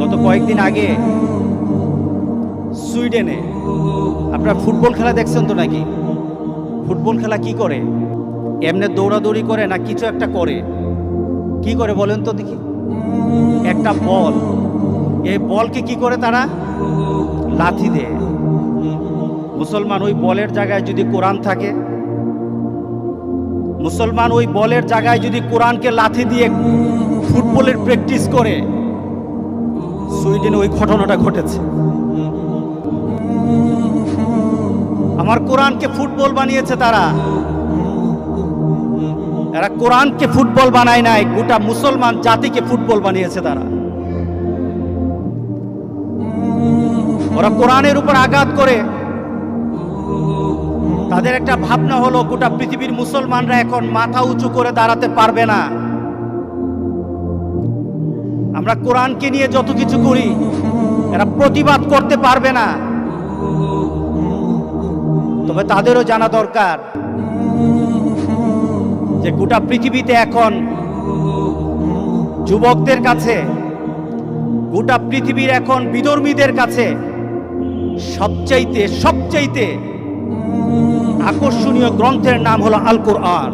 গত কয়েকদিন আগে সুইডেনে, আপনার ফুটবল খেলা দেখছেন তো নাকি? ফুটবল খেলা কি করে? এমনি দৌড়াদৌড়ি করে না কিছু একটা করে? কি করে বলেন তো দেখি। একটা বল। এই বলকে কি করে তারা? লাথি দেয়। মুসলমান ওই বলের জায়গায় যদি কোরআন থাকে, মুসলমান ওই বলের জায়গায় যদি কোরআনকে লাথি দিয়ে ফুটবলের প্র্যাকটিস করে সুইডেনে ওই ঘটনাটা ঘটেছে। আমার কোরআনকে ফুটবল বানিয়েছে তারা। এরা কোরআনকে ফুটবল বানায় নাই, গোটা মুসলমান জাতিকে ফুটবল বানিয়েছে তারা। ওরা কোরআনের উপর আঘাত করে। তাদের একটা ভাবনা হলো, গোটা পৃথিবীর মুসলমানরা এখন মাথা উঁচু করে দাঁড়াতে পারবে না। আমরা কোরআনকে নিয়ে যত কিছু করি, এরা প্রতিবাদ করতে পারবে না। তবে তাদেরও জানা দরকার যে গোটা পৃথিবীতে এখন যুবকদের কাছে, গোটা পৃথিবীর এখন বিধর্মীদের কাছে সবচাইতে সবচাইতে আকর্ষণীয় গ্রন্থের নাম হলো আল কোরআন